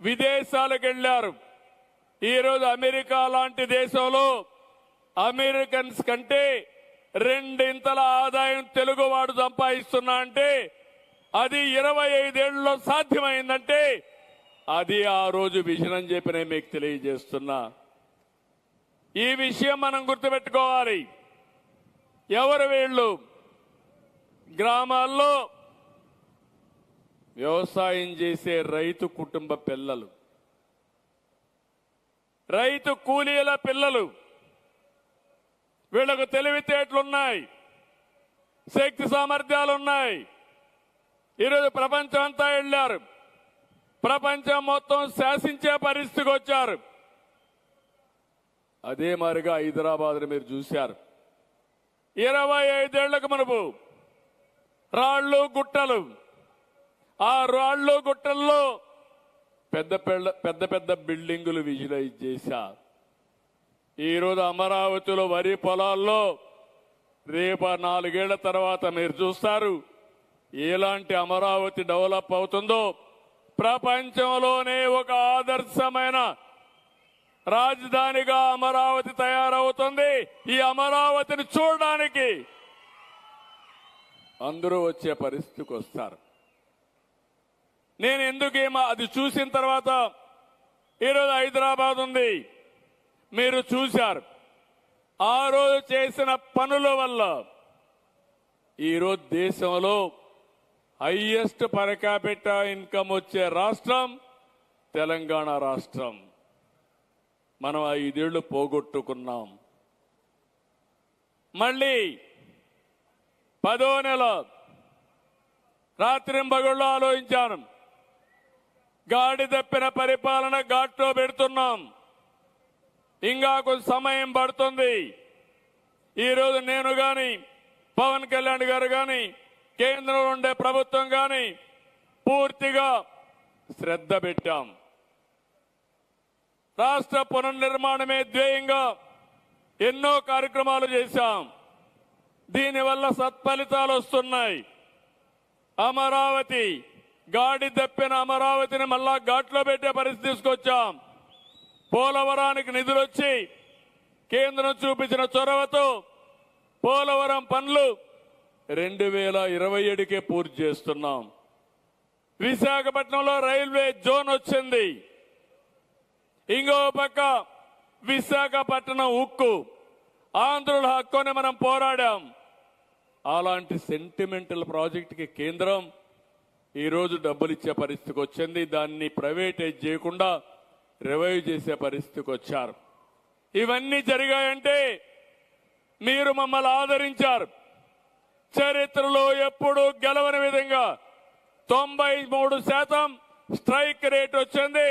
విదేశాలకు వెళ్ళారు ఈరోజు అమెరికా లాంటి దేశంలో అమెరికన్స్ కంటే రెండింతల ఆదాయం తెలుగువాడు సంపాదిస్తున్నా అంటే అది ఇరవై ఐదేళ్ళలో సాధ్యమైందంటే అది ఆ రోజు విజన్ అని చెప్పి నేను మీకు తెలియజేస్తున్నా. ఈ విషయం మనం గుర్తుపెట్టుకోవాలి. ఎవరు వీళ్ళు? గ్రామాల్లో వ్యవసాయం చేసే రైతు కుటుంబ పిల్లలు. రైతు కూలీల పిల్లలు. వీళ్ళకు తెలివితేటలున్నాయి. శక్తి సామర్థ్యాలు ఉన్నాయి ఈరోజు ప్రపంచం అంతా వెళ్ళారు. ప్రపంచం మొత్తం శాసించే పరిస్థితికి వచ్చారు. అదే మారిగా హైదరాబాద్ మీరు చూశారు. ఇరవై ఐదేళ్ళకు మనపు రాళ్ళు గుట్టలు ఆ రాళ్ళు గుట్టల్లో పెద్ద పెద్ద పెద్ద పెద్ద బిల్డింగులు విజువలైజ్ చేశా. ఈరోజు అమరావతిలో వరి పొలాల్లో రేపు నాలుగేళ్ళ తర్వాత మీరు చూస్తారు ఎలాంటి అమరావతి డెవలప్ అవుతుందో. ప్రపంచంలోనే ఒక ఆదర్శమైన రాజధానిగా అమరావతి తయారవుతుంది. ఈ అమరావతిని చూడడానికి అందరూ వచ్చే పరిస్థితికి వస్తారు. నేను ఎందుకేమో అది చూసిన తర్వాత ఈరోజు హైదరాబాద్ ఉంది. మీరు చూశారు. ఆ రోజు చేసిన పనుల వల్ల ఈరోజు దేశంలో హైయెస్ట్ పరకాపెట్ట ఇన్కమ్ వచ్చే రాష్ట్రం తెలంగాణ రాష్ట్రం. మనం ఐదేళ్ళు పోగొట్టుకున్నాం. మళ్ళీ పదో నెల రాత్రింబగుళ్ళు ఆలోచించాను. గాడి తప్పిన పరిపాలన ఘాట్లో పెడుతున్నాం. ఇంకా కొంత సమయం పడుతుంది. ఈరోజు నేను గాని పవన్ కళ్యాణ్ గారు కానీ కేంద్రంలో ఉండే ప్రభుత్వం కానీ పూర్తిగా శ్రద్ధ పెట్టాం. రాష్ట్ర పునర్నిర్మాణమే ధ్యేయంగా ఎన్నో కార్యక్రమాలు చేశాం. దీనివల్ల సత్ఫలితాలు వస్తున్నాయి. అమరావతి గాడి తప్పిన అమరావతిని మళ్ళా ఘాట్లో పెట్టే పరిస్థితి తీసుకొచ్చాం. పోలవరానికి నిధులొచ్చి కేంద్రం చూపించిన చొరవతో పోలవరం పనులు రెండు వేల ఇరవై ఏడుకే పూర్తి చేస్తున్నాం. విశాఖపట్నంలో రైల్వే జోన్ వచ్చింది. ఇంకో పక్క విశాఖపట్నం ఉక్కు. ఆంధ్రుల హక్కుని మనం పోరాడాం. అలాంటి సెంటిమెంటల్ ప్రాజెక్టుకి కేంద్రం ఈరోజు డబ్బులు ఇచ్చే పరిస్థితికి వచ్చింది. దాన్ని ప్రైవేటైజ్ చేయకుండా రివైవ్ చేసే పరిస్థితికి వచ్చారు. ఇవన్నీ జరిగాయంటే మీరు మమ్మల్ని ఆదరించారు. చరిత్రలో ఎప్పుడు గెలవని విధంగా తొంభై మూడు శాతం స్ట్రైక్ రేట్ వచ్చింది.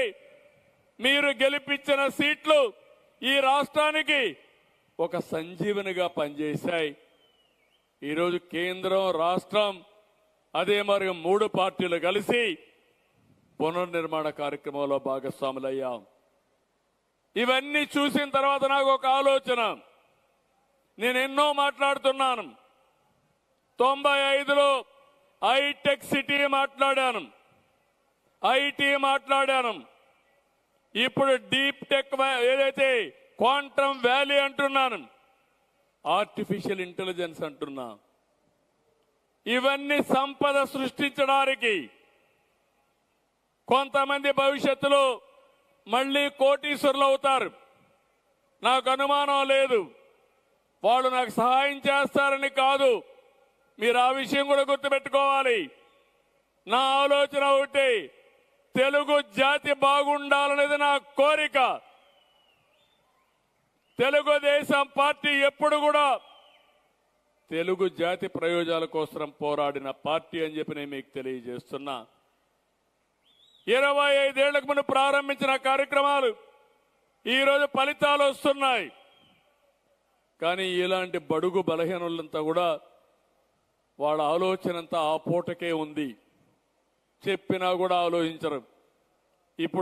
మీరు గెలిపించిన సీట్లు ఈ రాష్ట్రానికి ఒక సంజీవనిగా పనిచేశాయి. ఈరోజు కేంద్రం రాష్ట్రం అదే మరి మూడు పార్టీలు కలిసి పునర్నిర్మాణ కార్యక్రమంలో భాగస్వాములయ్యాం. ఇవన్నీ చూసిన తర్వాత నాకు ఒక ఆలోచన. నేను ఎన్నో మాట్లాడుతున్నాను. తొంభై ఐదులో ఐటెక్ సిటీ మాట్లాడాను. ఐటీ మాట్లాడాను. ఇప్పుడు డీప్ టెక్ ఏదైతే క్వాంటమ్ వ్యాలీ అంటున్నాను. ఆర్టిఫిషియల్ ఇంటెలిజెన్స్ అంటున్నాను ఇవన్నీ సంపద సృష్టించడానికి కొంతమంది భవిష్యత్తులో మళ్ళీ కోటీశ్వరులు అవుతారు. నాకు అనుమానం లేదు. వాళ్ళు నాకు సహాయం చేస్తారని కాదు. మీరు ఆ విషయం కూడా గుర్తుపెట్టుకోవాలి. నా ఆలోచన ఒకటి తెలుగు జాతి బాగుండాలనేది నా కోరిక. తెలుగుదేశం పార్టీ ఎప్పుడు కూడా తెలుగు జాతి ప్రయోజనాల కోసం పోరాడిన పార్టీ అని చెప్పి నేను మీకు తెలియజేస్తున్నా. ఇరవై ఐదేళ్ళకు మనం ప్రారంభించిన కార్యక్రమాలు ఈరోజు ఫలితాలు వస్తున్నాయి. కానీ ఇలాంటి బడుగు బలహీనులంతా కూడా వాళ్ళ ఆలోచన అంతా ఆ పూటకే ఉంది. చెప్పినా కూడా ఆలోచించరు.